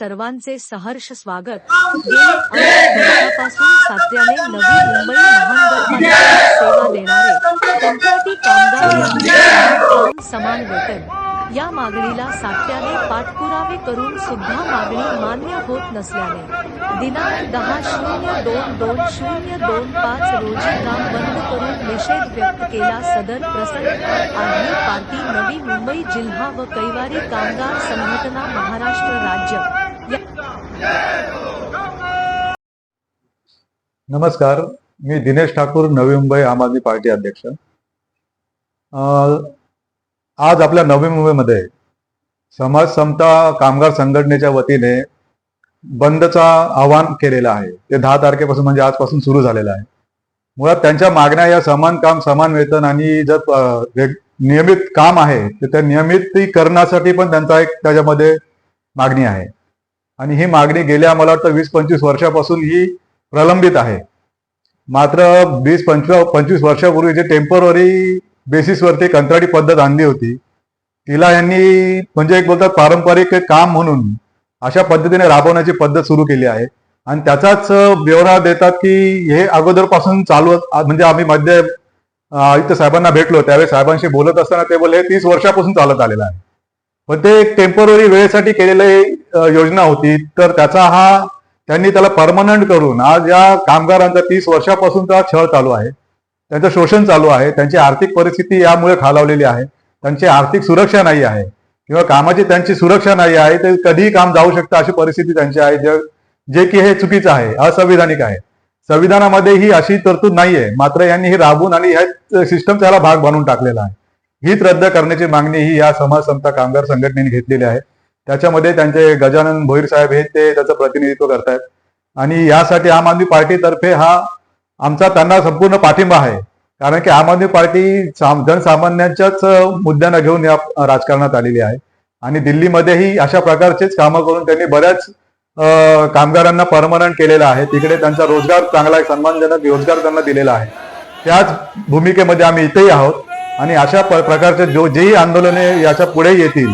सर्वांचे सहर्ष स्वागत. वर्षापासून सातत्याने नवी मुंबई महानगरपालिकेत सेवा देणारे कंत्राटी कामगार काम समान वेतन. या मागणीला सातत्याने पाठपुरावे करून सुद्धा मागणी मान्य होत नसल्याने दिनांक दहा शून्य दोन दोन शून्य दोन पाच रोजी काम बंद करून निषेध व्यक्त केला सदर प्रसंग. आधी पार्टी नवी मुंबई जिल्हा व कैवारी कामगार संघटना महाराष्ट्र राज्य. नमस्कार मी दिनेश ठाकूर नवी मुंबई आम आदमी पार्टी अध्यक्ष. आज आपल्या नवी मुंबईमध्ये समाज समता कामगार संघटनेच्या वतीने बंदचा आवाहन केलेलं आहे. ते दहा तारखेपासून म्हणजे आजपासून सुरू झालेलं आहे. मुळात त्यांच्या मागण्या या समान काम समान वेतन आणि जर नियमित काम आहे तर त्या नियमितीकरणासाठी पण त्यांचा एक त्याच्यामध्ये मागणी आहे. आणि ही मागणी गेल्या मला वाटतं वीस पंचवीस वर्षापासून ही प्रलंबित आहे. मात्र वीस पंचवीस पंचवीस वर्षापूर्वी जे टेंपररी बेसिसवरती कंत्राटी पद्धत आणली होती तिला यांनी म्हणजे एक बोलतात पारंपरिक काम म्हणून अशा पद्धतीने राबवण्याची पद्धत सुरू केली आहे. आणि त्याचाच ब्यवरा देतात की हे अगोदरपासून चालू म्हणजे आम्ही मध्ये आयुक्त साहेबांना भेटलो त्यावेळेस साहेबांशी बोलत असताना ते बोलले तीस वर्षापासून चालत आलेलं आहे. पण ते एक टेंपररी वेळेसाठी केलेली योजना होती. तर त्याचा हा त्यांनी त्याला परमनंट करून आज या कामगारांचा तीस वर्षापासून त्या छळ चालू आहे. त्यांचं शोषण चालू आहे. त्यांची आर्थिक परिस्थिती यामुळे खालावलेली आहे. त्यांची आर्थिक सुरक्षा नाही आहे. किंवा कामाची त्यांची सुरक्षा नाही आहे. ते कधीही काम जाऊ शकतं अशी परिस्थिती त्यांची आहे. जे जे की हे चुकीचं आहे. असंविधानिक आहे. संविधानामध्ये ही अशी तरतूद नाहीये. मात्र यांनी हे राबवून आणि ह्या सिस्टम त्याला भाग बनवून टाकलेला आहे. हीच रद्द करण्याची मागणी ही या समाज समता कामगार संघटनेने घेतलेली आहे. त्याच्यामध्ये त्यांचे गजानन भोईर साहेब हे ते त्याचं प्रतिनिधित्व करतायत. आणि यासाठी आम आदमी पार्टीतर्फे हा आमचा त्यांना संपूर्ण पाठिंबा आहे. कारण की आम आदमी पार्टी साम- जनसामान्यांच्याच मुद्द्यांना घेऊन या राजकारणात आलेली आहे. आणि दिल्लीमध्येही अशा प्रकारचेच कामं करून त्यांनी बऱ्याच कामगारांना परमनंट केलेलं आहे. तिकडे त्यांचा रोजगार चांगला आहे सन्मानजनक रोजगार त्यांना दिलेला आहे. त्याच भूमिकेमध्ये आम्ही इथेही आहोत. आणि अशा प- प्रकारचे जो जेही आंदोलने याच्यापुढे येतील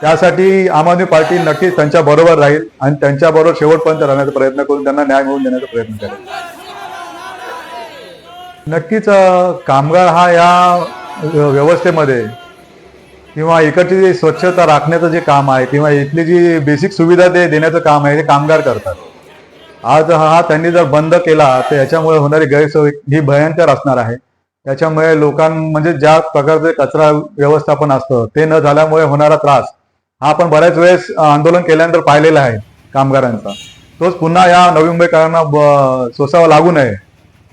त्यासाठी आम आदमी पार्टी नक्कीच त्यांच्या बरोबर राहील आणि त्यांच्या बरोबर शेवटपर्यंत राहण्याचा प्रयत्न करून त्यांना न्याय मिळवून देण्याचा प्रयत्न करेल. नक्कीच कामगार हा या व्यवस्थेमध्ये किंवा इकडची जी स्वच्छता राखण्याचं जे काम आहे किंवा इथली जी बेसिक सुविधा ते देण्याचं काम आहे ते कामगार करतात. आज हा त्यांनी जर बंद केला तर याच्यामुळे होणारी गैरसोय ही भयंकर असणार आहे. त्याच्यामुळे लोकां म्हणजे ज्या प्रकारचे कचरा व्यवस्थापन असतं ते न झाल्यामुळे होणारा त्रास हा आपण बऱ्याच वेळेस आंदोलन केल्यानंतर पाहिलेला आहे कामगारांचा. तोच पुन्हा या नवी मुंबईकरांना ब- सोसावा लागू नये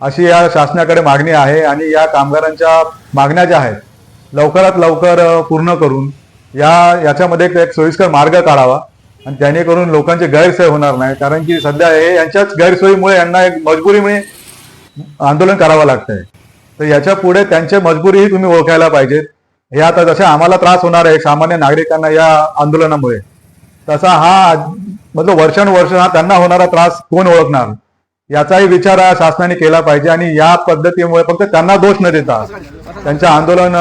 अशी या शासनाकडे मागणी आहे आणि या कामगारांच्या मागण्या ज्या आहेत लवकरात लवकर पूर्ण करून या याच्यामध्ये एक- एक सोयीस्कर मार्ग काढावा आणि जेणेकरून लोकांची गैरसोय होणार नाही कारण की सध्या हे यांच्याच गैरसोयीमुळे यांना एक मजबुरीमुळे आंदोलन करावं लागतंय. तर याच्यापुढे त्यांच्या मजबुरीही तुम्ही ओळखायला पाहिजेत. हे आता जसे आम्हाला त्रास होणार आहे सामान्य नागरिकांना या आंदोलनामुळे. तसा हा मतलब वर्षानुवर्ष हा त्यांना होणारा त्रास कोण ओळखणार? याचाही विचार शासनाने केला पाहिजे आणि या पद्धतीमुळे फक्त त्यांना दोष न देता त्यांचं आंदोलन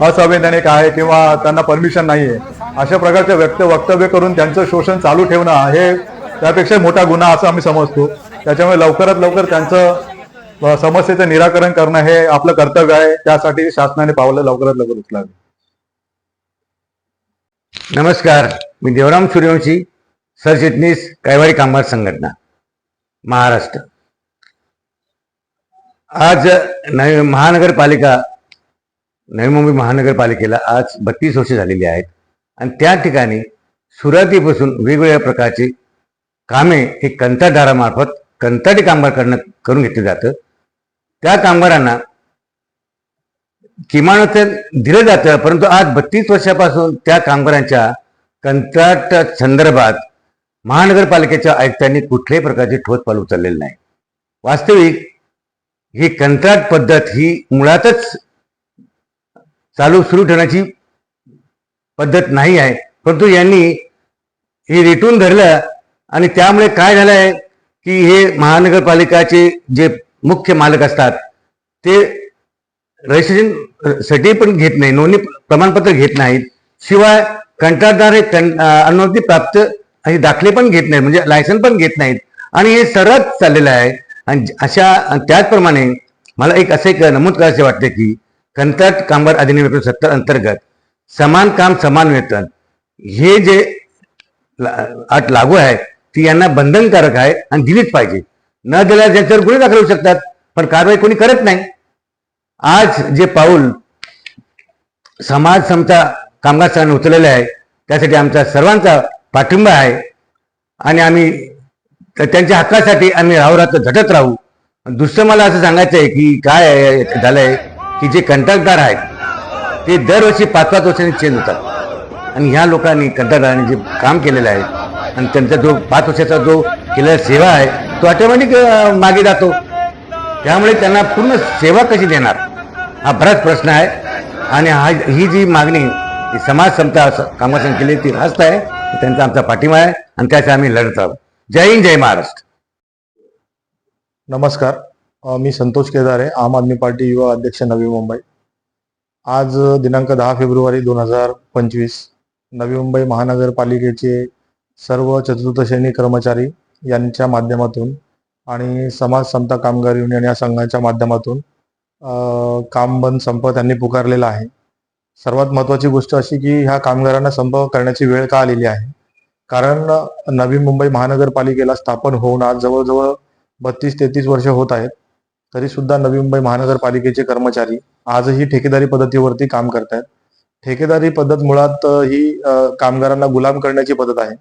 असंवैधानिक आहे किंवा त्यांना परमिशन नाहीये. अशा प्रकारचे व्यक्त वक्तव्य करून त्यांचं शोषण चालू ठेवणं हे त्यापेक्षा मोठा गुन्हा असं आम्ही समजतो. त्याच्यामुळे लवकरात लवकर त्यांचं समस्येचं निराकरण करणं हे आपलं कर्तव्य आहे. त्यासाठी शासनाने पावलं लवकरात लवकर उचलावे. नमस्कार. मी देवराम सूर्यवंशी सरचिटणीस कैवारी कामगार संघटना महाराष्ट्र. आज नवी महानगरपालिका नवी मुंबई महानगरपालिकेला आज बत्तीस वर्ष झालेली आहेत. आणि त्या ठिकाणी सुरुवातीपासून वेगवेगळ्या प्रकारची कामे ही कंत्राटदारामार्फत कंत्राटी कामगार करणं करून घेतलं जातं. त्या कामगारांना किमान तर दिलं जातं परंतु आज बत्तीस वर्षापासून त्या कामगारांच्या कंत्राट संदर्भात महानगरपालिकेच्या आयुक्तांनी कुठल्याही प्रकारचे ठोस पाल उचललेलं नाही. वास्तविक ही कंत्राट पद्धत ही मुळातच चालू सुरू ठेवण्याची पद्धत नाही आहे. परंतु यांनी हे रेटून धरलं आणि त्यामुळे काय झालं आहे की हे महानगरपालिकाचे जे मुख्य मालक असतात. ते रजिस्ट्रेशनसाठी पण घेत नाही नोंदणी प्रमाणपत्र घेत नाहीत. शिवाय कंत्राटदार हे अनुमती प्राप्त आणि दाखले पण घेत नाहीत म्हणजे लायसन पण घेत नाहीत. आणि हे सरळ चाललेलं आहे. आणि अशा त्याचप्रमाणे मला एक असं एक नमूद करायचे वाटते की कंत्राट कामगार अधिनियम एकोणीसशे सत्तर अंतर्गत समान काम समान वेतन हे जे अट लागू आहे ती यांना बंधनकारक आहे आणि दिलीच पाहिजे. न दिल्यास त्याच्यावर गुन्हे दाखल होऊ शकतात पण कारवाई कोणी करत नाही. आज जे पाऊल समाज समता कामगार संघाने उचललेलं आहे त्यासाठी आमचा सर्वांचा पाठिंबा आहे. आणि आम्ही तर त्यांच्या हक्कासाठी आम्ही राहू राहतो झटत राहू. दुसरं मला असं सांगायचं आहे की काय आहे- झालंय की जे कंत्राटदार आहेत ते दरवर्षी पाच पाच वर्षांनी चेंज होतात. आणि ह्या लोकांनी कंत्राटदारांनी जे काम केलेलं आहे आणि त्यांचा जो पाच वर्षाचा जो केलेला सेवा आहे तो ऑटोमॅटिक मागे जातो. त्यामुळे त्यांना पूर्ण सेवा कशी देणार? हा बराच प्रश्न आहे. आणि हा ही जी मागणी ही समाज समता कामासन केली ती रास्त आहे. त्यांचा आमचा पाठिंबा आहे. आणि त्यासाठी आम्ही लढत आहोत. जय हिंद जय महाराष्ट्र. नमस्कार. मी संतोष केदारे आम आदमी पार्टी युवा अध्यक्ष नवी मुंबई. आज दिनांक दहा फेब्रुवारी दोन हजार पंचवीस नवी मुंबई महानगरपालिकेचे सर्व चतुर्थ श्रेणी कर्मचारी यांच्या माध्यमातून आणि समाज समता कामगार युनियन या संघाच्या माध्यमातून काम बंद संप त्यांनी पुकारलेला आहे. सर्वात महत्त्वाची गोष्ट अशी की ह्या कामगारांना संप करण्याची वेळ का आलेली आहे? कारण नवी मुंबई महानगरपालिकेला स्थापन होऊन आज जवळजवळ बत्तीस तेहतीस वर्ष होत आहेत तरी सुद्धा नवी मुंबई महानगरपालिकेचे कर्मचारी आजही ठेकेदारी पद्धतीवरती काम करतायत. ठेकेदारी पद्धत मुळात ही कामगारांना गुलाम करण्याची पद्धत आहे.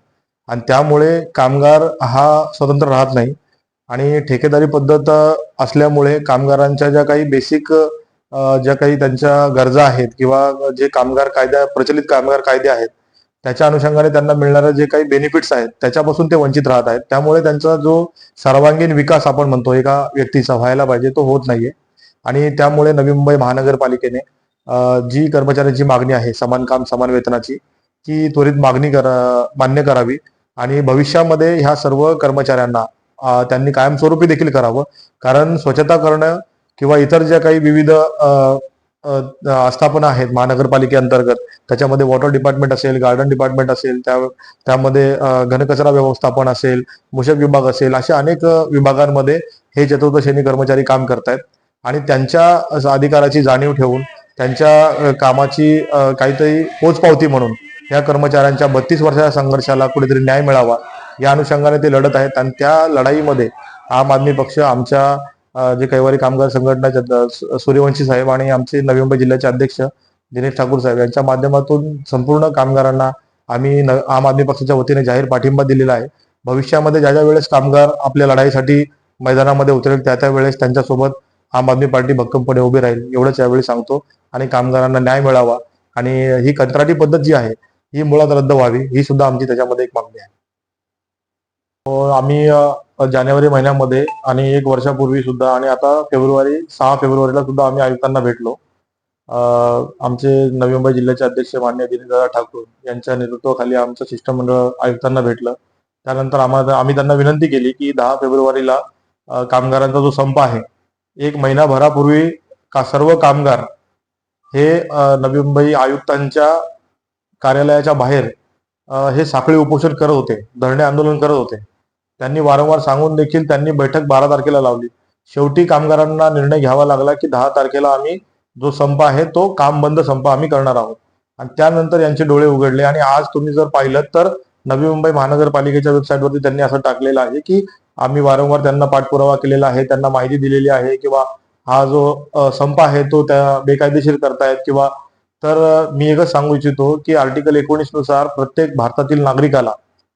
आणि त्यामुळे कामगार हा स्वतंत्र राहत नाही. आणि ठेकेदारी पद्धत असल्यामुळे कामगारांच्या ज्या काही बेसिक ज्या काही त्यांच्या गरजा आहेत किंवा जे कामगार कायद्या प्रचलित कामगार कायदे आहेत त्याच्या अनुषंगाने त्यांना मिळणारे जे काही बेनिफिट्स आहेत त्याच्यापासून ते वंचित राहत आहेत. त्यामुळे त्यांचा जो सर्वांगीण विकास आपण म्हणतो एका व्यक्तीचा व्हायला पाहिजे तो होत नाहीये. आणि त्यामुळे नवी मुंबई महानगरपालिकेने जी कर्मचाऱ्यांची मागणी आहे समान काम समान वेतनाची ती त्वरित मागणी करा मान्य करावी. आणि भविष्यामध्ये ह्या सर्व कर्मचाऱ्यांना त्यांनी कायमस्वरूपी देखील करावं. कारण स्वच्छता करणं किंवा इतर ज्या काही विविध आस्थापना आहेत महानगरपालिकेअंतर्गत त्याच्यामध्ये वॉटर डिपार्टमेंट असेल गार्डन डिपार्टमेंट असेल त्या त्यामध्ये घनकचरा व्यवस्थापन असेल मूषक विभाग असेल अशा अनेक विभागांमध्ये हे चतुर्थश्रेणी कर्मचारी काम करतायत. आणि त्यांच्या अधिकाराची जाणीव ठेवून त्यांच्या कामाची काहीतरी पोचपावती म्हणून या कर्मचाऱ्यांच्या बत्तीस वर्षाच्या संघर्षाला कुठेतरी न्याय मिळावा या अनुषंगाने ते लढत आहेत आणि त्या लढाईमध्ये आम आदमी पक्ष आमच्या जे कैवारी कामगार संघटनाचे सूर्यवंशी साहेब आणि आमचे नवी मुंबई जिल्ह्याचे अध्यक्ष दिनेश ठाकूर साहेब यांच्या माध्यमातून संपूर्ण कामगारांना आम्ही न- आम आदमी पक्षाच्या वतीने जाहीर पाठिंबा दिलेला आहे. भविष्यामध्ये ज्या ज्या वेळेस कामगार आपल्या लढाईसाठी मैदानामध्ये उतरेल त्या त्या वेळेस त्यांच्यासोबत आम आदमी पार्टी भक्कमपणे उभी राहील एवढंच यावेळी सांगतो. आणि कामगारांना न्याय मिळावा. आणि ही कंत्राटी पद्धत जी आहे ही मुळात रद्द व्हावी ही सुद्धा आमची त्याच्यामध्ये एक मागणी आहे. आम्ही जानेवारी महिन्यामध्ये आणि एक वर्षापूर्वी सुद्धा आणि आता फेब्रुवारी सहा फेब्रुवारीला सुद्धा आम्ही आयुक्तांना भेटलो. आमचे नवी मुंबई जिल्ह्याचे अध्यक्ष मान्य दिनेशदादा ठाकूर यांच्या नेतृत्वाखाली आमचं शिष्टमंडळ आयुक्तांना भेटलं. त्यानंतर आम्हाला आम्ही त्यांना विनंती केली की दहा फेब्रुवारीला कामगारांचा जो संप आहे एक महिनाभरापूर्वी का सर्व कामगार हे नवी मुंबई आयुक्तांच्या कार्यालयाच्या बाहेर हे साखळी उपोषण करत होते धरणे आंदोलन करत होते. त्यांनी वारंवार सांगून देखील त्यांनी बैठक बारा तारखेला लावली. शेवटी कामगारांना निर्णय घ्यावा लागला की दहा तारखेला आम्ही जो संप आहे तो काम बंद संप आम्ही करणार आहोत. आणि त्यानंतर यांचे डोळे उघडले आणि आज तुम्ही जर पाहिलं तर नवी मुंबई महानगरपालिकेच्या वेबसाईटवरती त्यांनी असं टाकलेलं आहे की आम्ही वारंवार त्यांना पाठपुरावा केलेला आहे त्यांना माहिती दिलेली आहे किंवा हा जो संप आहे तो त्या बेकायदेशीर करतायत किंवा तर मी एकच सांगू इच्छितो की आर्टिकल एकोणीसनुसार प्रत्येक भारतातील नागरिकाला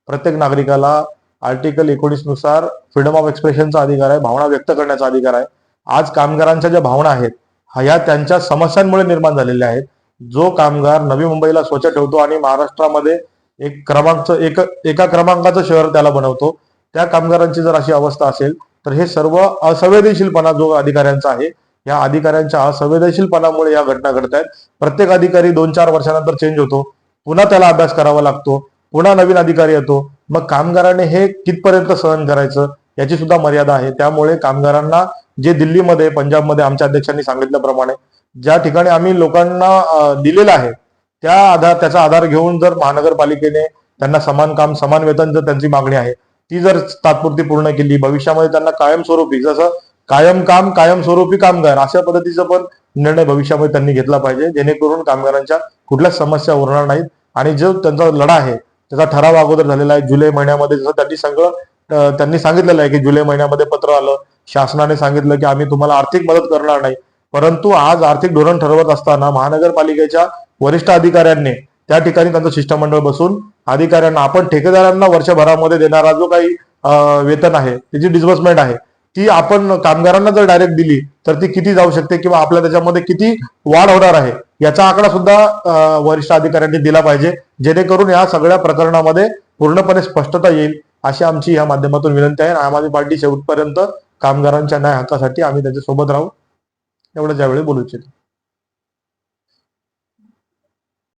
प्रत्येक नागरिकाला आर्टिकल एकोणीसनुसार फ्रीडम ऑफ एक्सप्रेशनचा अधिकार आहे भावना व्यक्त करण्याचा अधिकार आहे. आज कामगारांच्या ज्या भावना आहेत ह्या त्यांच्या समस्यांमुळे निर्माण झालेल्या आहेत. जो कामगार नवी मुंबईला स्वच्छ ठेवतो आणि महाराष्ट्रामध्ये एक क्रमांकचं एक एका क्रमांकाचं शहर त्याला बनवतो त्या कामगारांची जर अशी अवस्था असेल तर हे सर्व असंवेदनशीलपणा जो अधिकाऱ्यांचा आहे या अधिकाऱ्यांच्या असंवेदनशीलपणामुळे या घटना घडत आहेत. प्रत्येक अधिकारी दोन चार वर्षानंतर चेंज होतो. पुन्हा त्याला अभ्यास करावा लागतो. पुन्हा नवीन अधिकारी येतो. मग कामगाराने हे कितपर्यंत सहन करायचं याची सुद्धा मर्यादा आहे. त्यामुळे कामगारांना जे दिल्लीमध्ये पंजाबमध्ये आमच्या अध्यक्षांनी सांगितल्याप्रमाणे ज्या ठिकाणी आम्ही लोकांना अं, दिलेलं आहे त्या आधार त्याचा आधार घेऊन जर महानगरपालिकेने त्यांना समान काम समान वेतन जर त्यांची मागणी आहे ती जर तात्पुरती पूर्ण केली भविष्यामध्ये त्यांना कायमस्वरूपी जसं कायम काम कायमस्वरूपी कामगार अशा पद्धतीचा पण निर्णय भविष्यामध्ये त्यांनी घेतला पाहिजे जेणेकरून कामगारांच्या कुठल्याच समस्या उरणार नाहीत. आणि जो त्यांचा लढा आहे त्याचा ठराव अगोदर झालेला आहे जुलै महिन्यामध्ये जसं त्यांनी सगळं त्यांनी सांगितलेलं आहे की जुलै महिन्यामध्ये पत्र आलं. शासनाने सांगितलं की आम्ही तुम्हाला आर्थिक मदत करणार नाही. परंतु आज आर्थिक धोरण ठरवत असताना महानगरपालिकेच्या वरिष्ठ अधिकाऱ्यांनी त्या ठिकाणी त्यांचं शिष्टमंडळ बसून अधिकाऱ्यांना आपण ठेकेदारांना वर्षभरामध्ये देणारा जो काही वेतन आहे त्याची डिस्बर्समेंट आहे ती आपण कामगारांना जर डायरेक्ट दिली तर ती किती जाऊ शकते किंवा आपल्या त्याच्यामध्ये किती वाढ होणार आहे? याचा आकडा सुद्धा वरिष्ठ अधिकाऱ्यांनी दिला पाहिजे. जेणेकरून या सगळ्या प्रकरणामध्ये पूर्णपणे स्पष्टता येईल अशी आमची या माध्यमातून विनंती आहे. आणि आम आदमी पार्टी शेवटपर्यंत कामगारांच्या न्याय हक्कासाठी आम्ही त्याच्यासोबत राहू. एवढं ज्यावेळी बोलू इच्छितो.